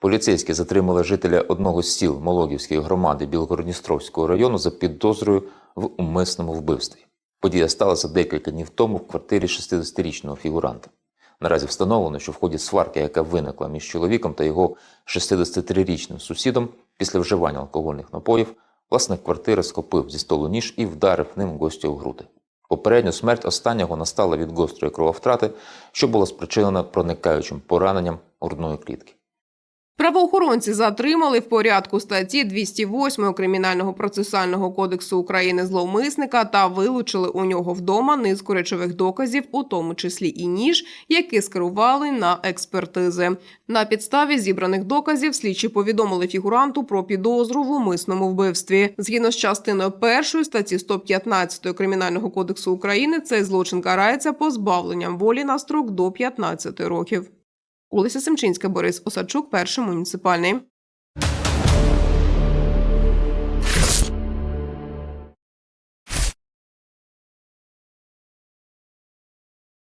Поліцейські затримали жителя одного з сіл Мологівської громади Білгородністровського району за підозрою в умисному вбивстві. Подія сталася декілька днів тому в квартирі 60-річного фігуранта. Наразі встановлено, що в ході сварки, яка виникла між чоловіком та його 63-річним сусідом після вживання алкогольних напоїв, власник квартири схопив зі столу ніж і вдарив ним гостя у груди. Попередньо смерть останнього настала від гострої крововтрати, що була спричинена проникаючим пораненням грудної клітки. Правоохоронці затримали в порядку статті 208 Кримінального процесуального кодексу України зловмисника та вилучили у нього вдома низку речових доказів, у тому числі і ніж, які скерували на експертизи. На підставі зібраних доказів слідчі повідомили фігуранту про підозру в умисному вбивстві. Згідно з частиною першої статті 115 Кримінального кодексу України, цей злочин карається позбавленням волі на строк до 15 років. Олеся Семчинська, Борис Осадчук, перший муніципальний.